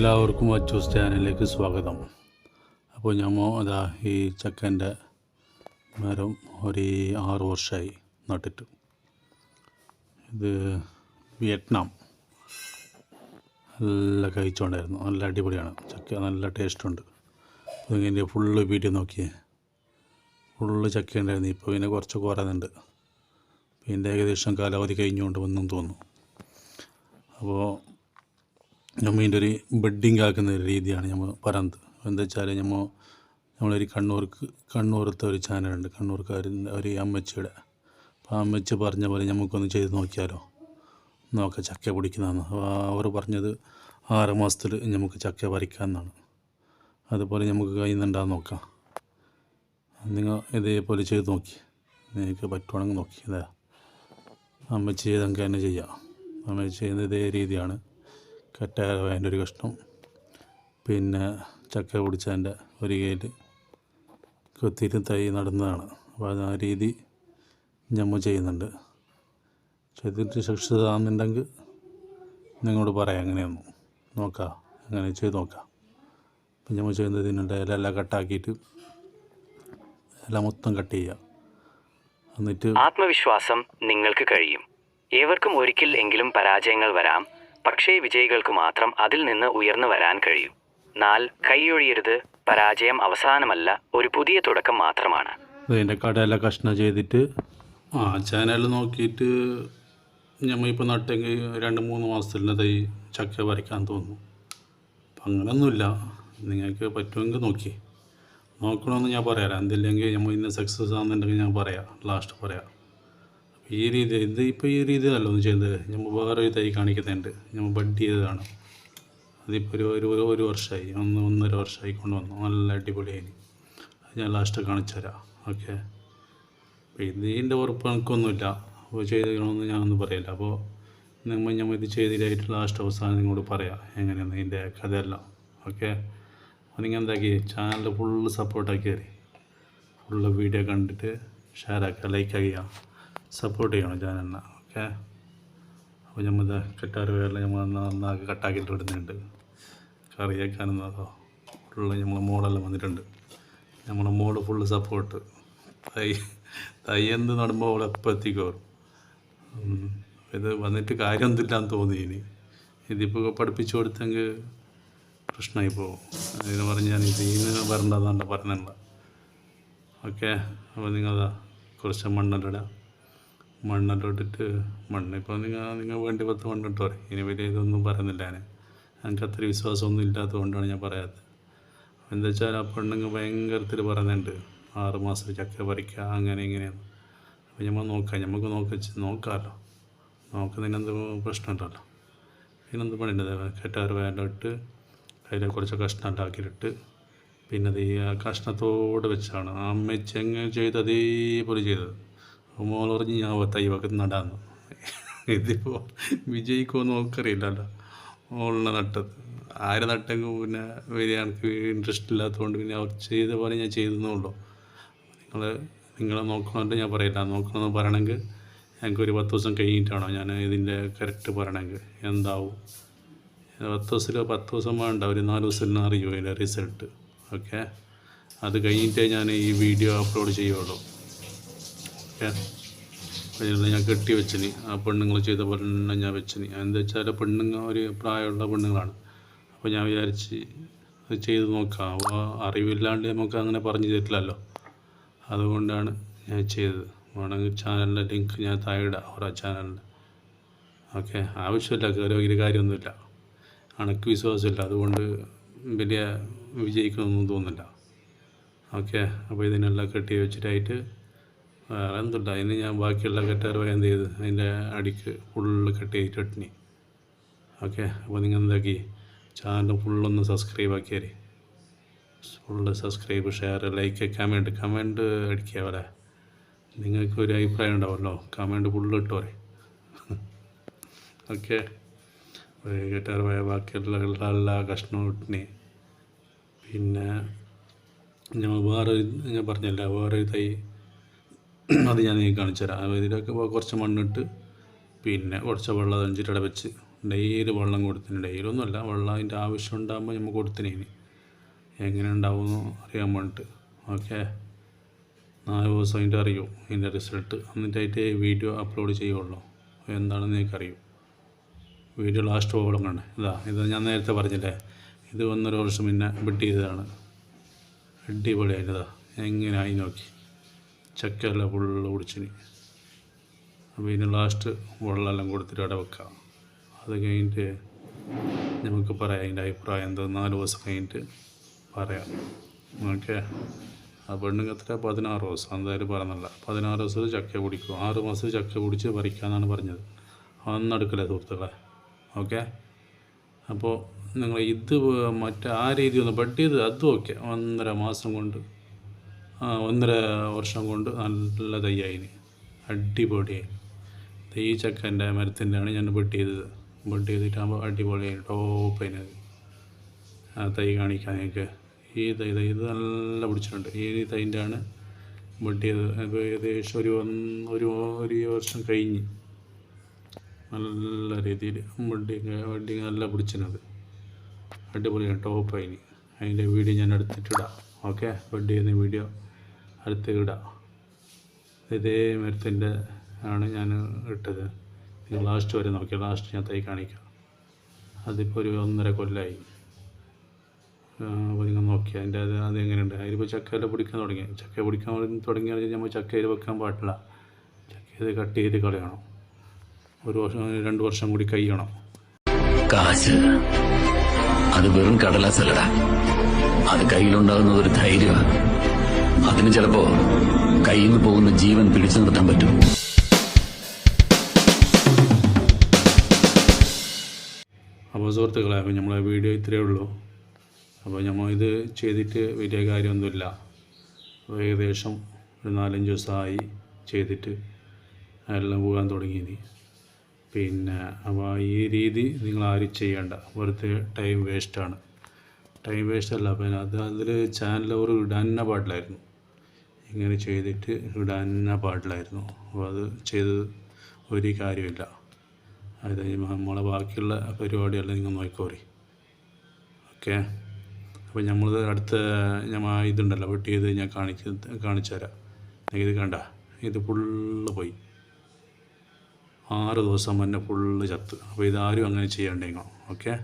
എല്ലാവർക്കും അച്ചൂസ് ചാനലിലേക്ക് സ്വാഗതം. അപ്പോൾ ഞമ്മ അതാ ഈ ചക്കന്റെ മരം ഒരു ആറ് വർഷമായി നട്ടിട്ട്. ഇത് വിയറ്റ്നാം. നല്ല കഴിച്ചുകൊണ്ടായിരുന്നു നല്ല അടിപൊളിയാണ്. ചക്ക നല്ല ടേസ്റ്റുണ്ട്. ഇങ്ങനെ ഫുള്ള് വീട്ടിൽ നോക്കിയേ. ഫുള്ള് ചക്ക ഉണ്ടായിരുന്നു ഇപ്പോൾ പിന്നെ കുറച്ച് കുറയുന്നുണ്ട് പിന്നെ ഏകദേശം കാലാവധി കഴിഞ്ഞുകൊണ്ട് വന്നും തോന്നുന്നു. അപ്പോൾ നമ്മൾ ഒരു ബെഡിങ് ആക്കുന്ന ഒരു രീതിയാണ് നമ്മൾ പറയുന്നത് എന്താ വെച്ചാൽ നമ്മൾ നമ്മളൊരു കണ്ണൂർക്ക് കണ്ണൂർത്തെ ഒരു ചാനലുണ്ട്. കണ്ണൂർക്കാർ ഒരു അമ്മച്ചിയുടെ. അപ്പോൾ അമ്മച്ചി പറഞ്ഞ പോലെ നമുക്കൊന്ന് ചെയ്ത് നോക്കിയാലോ? നോക്ക ചക്ക പിടിക്കുന്നതാണ്. അവർ പറഞ്ഞത് ആറ് മാസത്തിൽ നമുക്ക് ചക്ക പറിക്കാമെന്നാണ് അതുപോലെ നമുക്ക് കഴിയുന്നുണ്ടാകും നോക്കാം. നിങ്ങൾ ഇതേപോലെ ചെയ്ത് നോക്കി. നിങ്ങൾക്ക് പറ്റുവാണെങ്കിൽ നോക്കി. അതാ അമ്മച്ചി ചെയ്തെങ്കിൽ തന്നെ ചെയ്യാം. അമ്മച്ചി ചെയ്യുന്ന ഇതേ രീതിയാണ്. കറ്റായ അതിന്റെ ഒരു കഷ്ണം പിന്നെ ചക്ക പിടിച്ചതിന്റെ ഒരു കയ്യിൽ കൊത്തിയിട്ട് തൈ നടുന്നതാണ്. അപ്പോൾ അത് ആ രീതി ഞമ്മ ചെയ്യുന്നുണ്ട്. ചെയ്തിട്ട് സുരക്ഷിതമാകുന്നുണ്ടെങ്കിൽ നിങ്ങളോട് പറയാം എങ്ങനെയൊന്നും നോക്കാം അങ്ങനെ ചെയ്ത് നോക്കാം. അപ്പം ഞമ്മ ചെയ്യുന്നത് ഇതിനുണ്ട്. ഇല എല്ലാം കട്ടാക്കിയിട്ട് ഇല മൊത്തം കട്ട് ചെയ്യുക. എന്നിട്ട് ആത്മവിശ്വാസം നിങ്ങൾക്ക് കഴിയും. ഏവർക്കും ഒരിക്കൽ എങ്കിലും പരാജയങ്ങൾ വരാം. പക്ഷേ വിജയികൾക്ക് മാത്രം അതിൽ നിന്ന് ഉയർന്നു വരാൻ കഴിയൂ. നാൽ കൈയൊഴിയരുത്. പരാജയം അവസാനമല്ല ഒരു പുതിയ തുടക്കം മാത്രമാണ്. അതിന്റെ കടയെല്ലാം കഷ്ണം ചെയ്തിട്ട് ആ ചാനൽ നോക്കിയിട്ട് ഞമ്മ ഇപ്പോൾ നട്ടെങ്കിൽ രണ്ട് മൂന്ന് മാസത്തിന്റെ തൈ ചക്ക വരയ്ക്കാൻ തോന്നുന്നു. അപ്പം അങ്ങനൊന്നുമില്ല. നിങ്ങൾക്ക് പറ്റുമെങ്കിൽ നോക്കി. നോക്കണമെന്ന് ഞാൻ പറയാം. എന്തില്ലെങ്കിൽ ഞമ്മ ഇന്ന് സക്സസ് ആണെന്നുണ്ടെങ്കിൽ ഞാൻ പറയാം. ലാസ്റ്റ് പറയാം. ഈ രീതി ഇത് ഇപ്പോൾ ഈ രീതിയിലല്ല ഒന്ന് ചെയ്തത്. നമ്മൾ വേറെ ഒരു തൈ കാണിക്കുന്നുണ്ട്. നമ്മൾ ബഡ് ചെയ്തതാണ്. അതിപ്പോൾ ഒരു ഒരു ഒരു- വർഷമായി ഒന്ന് ഒന്നര വർഷമായി കൊണ്ടുവന്നു നല്ല അടിപൊളിയായി. ഞാൻ ലാസ്റ്റ് കാണിച്ചു തരാം. ഓക്കെ അപ്പോൾ ഇതിന്റെ ഉറപ്പ് എനിക്കൊന്നുമില്ല. അപ്പോൾ ചെയ്തണമെന്ന് ഞാനൊന്നും പറയില്ല. അപ്പോൾ നിങ്ങൾ നമ്മൾ ഇത് ചെയ്തിട്ടായിട്ട് ലാസ്റ്റ് അവസാനം നിങ്ങളോട് പറയാം. എങ്ങനെയാണ് ഇതിന്റെ കഥയെല്ലാം. ഓക്കെ അപ്പോൾ നിങ്ങൾ എന്താക്കി? ചാനൽ ഫുള്ള് സപ്പോർട്ടാക്കി തരി ഫുള്ള് വീഡിയോ കണ്ടിട്ട് ഷെയർ ആക്കുക ലൈക്ക് ചെയ്യുക സപ്പോർട്ട് ചെയ്യണം ചാനലിനെ ഓക്കെ? അപ്പോൾ നമ്മൾ കെട്ടാറ് വേറെ നമ്മൾ നന്നാക്കി കട്ടാക്കിയിട്ട് വിടുന്നുണ്ട്. കറി അതോ ഫുള്ള് നമ്മളെ മോളെല്ലാം വന്നിട്ടുണ്ട്. നമ്മളെ മോൾ ഫുള്ള് സപ്പോർട്ട് തൈ തൈ എന്ത് നടുമ്പോൾ അവൾ എപ്പോൾ എത്തിക്കോറും. ഇത് വന്നിട്ട് കാര്യമൊന്നുമില്ലാന്ന് തോന്നി ഇനി ഇതിപ്പോൾ പഠിപ്പിച്ചു കൊടുത്തെങ്കിൽ പ്രശ്നമായി പോകും അതിന് പറഞ്ഞാൽ ഇന്ന് വരണ്ടെന്നാണ് പറഞ്ഞത്. ഓക്കെ? അപ്പോൾ നിങ്ങളതാ കുറച്ച് മണ്ണെല്ലാം മണ്ണെല്ലാം ഇട്ടിട്ട് മണ്ണിപ്പോൾ നിങ്ങൾ നിങ്ങൾ വേണ്ടി പത്ത് മണ്ണിട്ടോ ഇനി വലിയ ഇതൊന്നും പറയുന്നില്ല ഞാൻ എനിക്ക് അത്ര വിശ്വാസമൊന്നും ഇല്ലാത്തതുകൊണ്ടാണ് ഞാൻ പറയാത്തത്. എന്താ വെച്ചാൽ ആ പെണ്ണുങ്ങൾ ഭയങ്കരത്തിൽ പറയുന്നുണ്ട്. ആറ് മാസം ചക്ക പറിക്കുക അങ്ങനെ ഇങ്ങനെയാണ് അപ്പോൾ നമ്മൾ നോക്കാം. നമുക്ക് നോക്ക നോക്കാമല്ലോ നോക്കുന്നതിനെന്ത് പ്രശ്നമുണ്ടല്ലോ. ഇതിനെന്ത് പണിയുണ്ട്? കെട്ടാറ് വേണ്ട ഇട്ട് അതിലെ കുറച്ച് കഷ്ണം ഉണ്ടാക്കിയിട്ട് പിന്നെ അത് ഈ കഷ്ണത്തോട് വെച്ചാണ് ആ അമ്മച്ചി എങ്ങനെ ചെയ്ത് അതേപോലെ ചെയ്തത്. മോൾ പറഞ്ഞ് ഞാൻ തൈ വക്കത്ത് നടാന്ന്. ഇതിപ്പോൾ വിജയിക്കുമോ നമുക്കറിയില്ലല്ലോ മോളിനെ നട്ടത്. ആര് നട്ടെങ്കിൽ പിന്നെ വലിയ എനിക്ക് ഇൻട്രസ്റ്റ് ഇല്ലാത്തതുകൊണ്ട് പിന്നെ അവർ ചെയ്ത പോലെ ഞാൻ ചെയ്തെന്നുള്ളൂ നിങ്ങൾ നിങ്ങളെ നോക്കണമെന്ന് ഞാൻ പറയില്ല. നോക്കണമെന്ന് പറയണമെങ്കിൽ ഞങ്ങൾക്കൊരു പത്ത് ദിവസം കഴിഞ്ഞിട്ടാണോ ഞാൻ ഇതിന്റെ കറക്റ്റ് പറയണമെങ്കിൽ. എന്താവും? പത്ത് ദിവസത്തിൽ പത്ത് ദിവസം വേണ്ട. ഒരു നാല് ദിവസത്തിന് അറിയുമോ അതിന്റെ റിസൾട്ട് ഓക്കെ അത് കഴിഞ്ഞിട്ടേ ഞാൻ ഈ വീഡിയോ അപ്ലോഡ് ചെയ്യുള്ളൂ. അതിനുള്ള ഞാൻ കെട്ടി വെച്ചിന്. ആ പെണ്ണുങ്ങൾ ചെയ്ത പോലെ തന്നെ ഞാൻ വെച്ചിന്. എന്താ വെച്ചാൽ പെണ്ണുങ്ങൾ ഒരു പ്രായമുള്ള പെണ്ണുങ്ങളാണ്. അപ്പോൾ ഞാൻ വിചാരിച്ച് അത് ചെയ്ത് നോക്കാം. അപ്പോൾ അറിവില്ലാണ്ട് നമുക്ക് അങ്ങനെ പറഞ്ഞു തരില്ലല്ലോ. അതുകൊണ്ടാണ് ഞാൻ ചെയ്തത്. വേണമെങ്കിൽ ചാനലിന്റെ ലിങ്ക് ഞാൻ താഴെ ഇടാം. ഓരോ ചാനലിന്റെ. ഓക്കെ? ആവശ്യമില്ല. കയറി വലിയ കാര്യമൊന്നുമില്ല. അണക്ക് വിശ്വാസമില്ല. അതുകൊണ്ട് വലിയ വിജയിക്കണമെന്നും തോന്നില്ല ഓക്കെ? അപ്പോൾ ഇതിനെല്ലാം കെട്ടി വെച്ചിട്ടായിട്ട് എന്തുണ്ട്? അതിന് ഞാൻ ബാക്കിയുള്ള കെട്ടാറ് എന്ത് ചെയ്ത് അതിന്റെ അടിക്ക് ഫുള്ള് കട്ട് ചെയ്ത് ചട്നി. ഓക്കെ അപ്പോൾ നിങ്ങൾ എന്താക്കി ചാനൽ ഫുള്ളൊന്ന് സബ്സ്ക്രൈബ് ആക്കിയാൽ full subscribe share like comment comment അടിക്കുക പോലെ നിങ്ങൾക്ക് ഒരു അഭിപ്രായം ഉണ്ടാവുമല്ലോ. കമന്റ് ഫുള്ള് ഇട്ടോരെ. ഓക്കെ ഗിറ്റാർ പോയ ബാക്കിയുള്ള എല്ലാ കഷ്ണവും ഇട്ടിനി പിന്നെ ഞാൻ വേറെ ഞാൻ പറഞ്ഞില്ല വേറെ തൈ അത് ഞാൻ നിങ്ങൾക്ക് കാണിച്ചു തരാം. ഇതിലൊക്കെ കുറച്ച് മണ്ണിട്ട് പിന്നെ കുറച്ച് വെള്ളം അഞ്ചിട്ടട വെച്ച് ഡെയിലി വെള്ളം കൊടുത്തിന്. ഡെയിലി ഒന്നുമല്ല വെള്ളം അതിന്റെ ആവശ്യം ഉണ്ടാകുമ്പോൾ നമ്മൾ കൊടുത്തിനേന് എങ്ങനെ ഉണ്ടാവുമെന്ന് അറിയാൻ വേണ്ടിയിട്ട്. ഓക്കെ? നാല് ദിവസം അതിന്റെ അറിയൂ ഇതിന്റെ റിസൾട്ട്. എന്നിട്ടായിട്ട് വീഡിയോ അപ്ലോഡ് ചെയ്യുള്ളൂ. എന്താണെന്ന് എനിക്കറിയും വീഡിയോ ലാസ്റ്റ് പോകണം. കാണേ ഇതാ ഇത് ഞാൻ നേരത്തെ പറഞ്ഞില്ലേ? ഇത് ഒന്നര വർഷം പിന്നെ ബിഡ് ചെയ്തതാണ്. അടിപൊളിയായിട്ടതാ എങ്ങനെ ആയി നോക്കി. ചക്കയെല്ലാം ഫുള്ള് കുടിച്ചിന്. അപ്പോൾ ഇതിന് ലാസ്റ്റ് വെള്ളമെല്ലാം കൊടുത്തിട്ട് അവിടെ വെക്കാം. അത് കഴിഞ്ഞിട്ട് നമുക്ക് പറയാം അതിന്റെ അഭിപ്രായം എന്താ നാല് ദിവസം കഴിഞ്ഞിട്ട് പറയാം. ഓക്കെ? ആ പെണ്ണുങ്ങൾക്ക് എത്ര? പതിനാറ് ദിവസം. എന്തായാലും പറഞ്ഞല്ല പതിനാറ് ദിവസം ചക്ക കുടിക്കും. ആറ് മാസം ചക്ക കുടിച്ച് പറിക്കാമെന്നാണ് പറഞ്ഞത്. അതൊന്നും എടുക്കില്ല സുഹൃത്തുക്കളെ? ഓക്കെ? അപ്പോൾ നിങ്ങൾ ഇത് മറ്റേ ആ രീതി ഒന്ന് ബഡ് ചെയ്ത് അതും ഓക്കെ. ഒന്നര മാസം കൊണ്ട് ഒന്നര വർഷം കൊണ്ട് നല്ല തയ്യായിന്. അടിപൊളിയായി ഈ ചക്കന്റെ മരത്തിന്റെ ആണ് ഞാൻ ബഡ് ചെയ്തത് ബഡ് ചെയ്തിട്ടാകുമ്പോൾ അടിപൊളിയായി ടോപ്പ് അതിനത് ആ തൈ കാണിക്കാൻ ഞങ്ങൾക്ക് ഈ തൈ തൈ ഇത് നല്ല പിടിച്ചിട്ടുണ്ട്. ഈ തൈന്റെ ആണ് ബഡ് ചെയ്തത് ഇപ്പോൾ ഏകദേശം ഒരു ഒരു ഒരു വർഷം കഴിഞ്ഞ് നല്ല രീതിയിൽ ബഡിങ് ബഡിങ് നല്ല പിടിച്ചിരുന്നത് അടിപൊളിയാണ് ടോപ്പ് അതിന് അതിന്റെ വീഡിയോ ഞാൻ എടുത്തിട്ടിടാം. ഓക്കെ? ബെഡ് ചെയ്യുന്ന വീഡിയോ അടുത്ത് ഇടാം ഇതേ മരത്തിന്റെ ആണ് ഞാൻ ഇട്ടത്. ലാസ്റ്റ് വരെ നോക്കി ലാസ്റ്റ് ഞാൻ തൈ കാണിക്കാം. അതിപ്പോൾ ഒരു ഒന്നര കൊല്ലമായി അപ്പോൾ നിങ്ങൾ നോക്കി. അതിന്റെ അത് അതെങ്ങനെയുണ്ട് അതിലിപ്പോൾ ചക്കയിൽ പിടിക്കാൻ തുടങ്ങി. ചക്ക പിടിക്കാൻ തുടങ്ങിയാൽ നമ്മൾ ചക്കയിൽ വെക്കാൻ പാടില്ല. ചക്കയിൽ കട്ട് ചെയ്ത് കളയണം. ഒരു വർഷം രണ്ട് വർഷം കൂടി കഴിയണം. കാശ്. അത് വെറും കടലാസല്ലടാ. അത് കയ്യിലുണ്ടാകുന്ന ഒരു ധൈര്യമാണ് അതിന് ചിലപ്പോ കയ്യിൽ നിന്ന് പോകുന്ന ജീവൻ പിടിച്ചു നിർത്താൻ പറ്റും. അപ്പോൾ സുഹൃത്തുക്കളെ അപ്പോൾ നമ്മളെ വീഡിയോ ഇത്രയേ ഉള്ളൂ. അപ്പോൾ നമ്മൾ ഇത് ചെയ്തിട്ട് വലിയ കാര്യമൊന്നുമില്ല. ഏകദേശം ഒരു നാലഞ്ച് ദിവസമായി ചെയ്തിട്ട് എല്ലാം പോകാൻ തുടങ്ങിയത്. പിന്നെ അപ്പോൾ ഈ രീതി നിങ്ങൾ ആരും ചെയ്യേണ്ട. വെറുതെ ടൈം വേസ്റ്റാണ് ടൈം വേസ്റ്റ് അല്ല പിന്നെ അത് അതിൽ ചാനൽ അവർ ഇടാൻ തന്നെ പാടില്ലായിരുന്നു. ഇങ്ങനെ ചെയ്തിട്ട് ഇടാൻ പാടില്ലായിരുന്നു. അപ്പോൾ അത് ചെയ്തത് ഒരു കാര്യമില്ല. അത് നമ്മളെ ബാക്കിയുള്ള പരിപാടിയെല്ലാം നിങ്ങൾ നോക്കിക്കോറി ഓക്കെ? അപ്പോൾ നമ്മൾ അടുത്ത ഞമ്മ ഇതുണ്ടല്ലോ വെട്ടി ചെയ്ത് ഞാൻ കാണിച്ച് കാണിച്ചു തരാം. ഇത് കണ്ട? ഇത് ഫുള്ള് പോയി. ആറ് ദിവസം മുന്നേ ഫുള്ള് ചത്ത്. അപ്പോൾ ഇതാരും അങ്ങനെ ചെയ്യണ്ടെങ്കിൽ ഓക്കെ?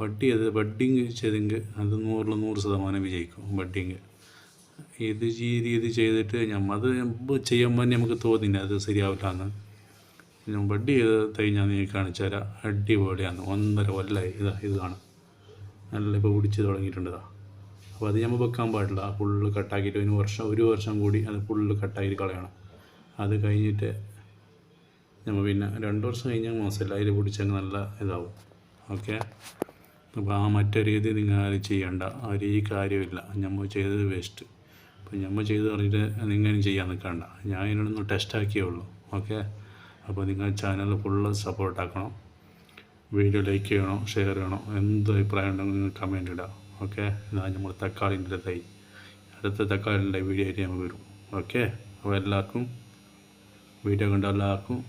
ബഡ് ചെയ്ത് ബഡ്ഡിങ് ചെയ്തെങ്കിൽ അത് നൂറിൽ നൂറ് ശതമാനം വിജയിക്കും ബഡ്ഡിങ് ഇത് ചെയ്ത് ഇത് ചെയ്തിട്ട് ഞമ്മ അത് ചെയ്യുമ്പോൾ നമുക്ക് തോന്നില്ല അത് ശരിയാവില്ല എന്ന് ഞാൻ ബഡ് ചെയ്ത് തൈ ഞാൻ നീ കാണിച്ചു തരാം. അടിപൊളിയാണ് ഒന്നര കൊല്ലമായി ഇതാ ഇത് കാണാം. നല്ല ഇപ്പോൾ പിടിച്ച് തുടങ്ങിയിട്ടുണ്ട് അപ്പോൾ അത് നമ്മൾ വെക്കാൻ പാടില്ല. ഫുള്ള് കട്ടാക്കിയിട്ട് ഒരു വർഷം ഒരു വർഷം കൂടി അത് ഫുള്ള് കട്ടാക്കി കളയണം. അത് കഴിഞ്ഞിട്ട് നമ്മൾ പിന്നെ രണ്ട് വർഷം കഴിഞ്ഞാൽ മോശമില്ല. അതിൽ പിടിച്ചങ്ങ് നല്ല ഇതാവും. ഓക്കെ? അപ്പോൾ ആ മറ്റേ രീതി നിങ്ങൾ ചെയ്യണ്ട. ഒരു കാര്യമില്ല നമ്മൾ ചെയ്തത് വേസ്റ്റ് അപ്പോൾ ഞമ്മ ചെയ്ത് പറഞ്ഞിട്ട് നിങ്ങൾ ചെയ്യാൻ നിൽക്കണ്ട ഞാൻ ഇതിനൊന്ന് ടെസ്റ്റാക്കിയേ ഉള്ളൂ. ഓക്കെ അപ്പോൾ നിങ്ങൾ ചാനൽ ഫുള്ള് സപ്പോർട്ടാക്കണം വീഡിയോ ലൈക്ക് ചെയ്യണം ഷെയർ ചെയ്യണം. എന്ത് അഭിപ്രായം ഉണ്ടെങ്കിൽ നിങ്ങൾ കമന്റ് ഇടാം. ഓക്കെ എന്നാൽ നമ്മൾ തക്കാളിന്റെ തൈ. അടുത്ത തക്കാളിന്റെ വീഡിയോ ആയിട്ട് നമുക്ക് വരും. ഓക്കെ അപ്പോൾ എല്ലാവർക്കും വീഡിയോ കണ്ട എല്ലാവർക്കും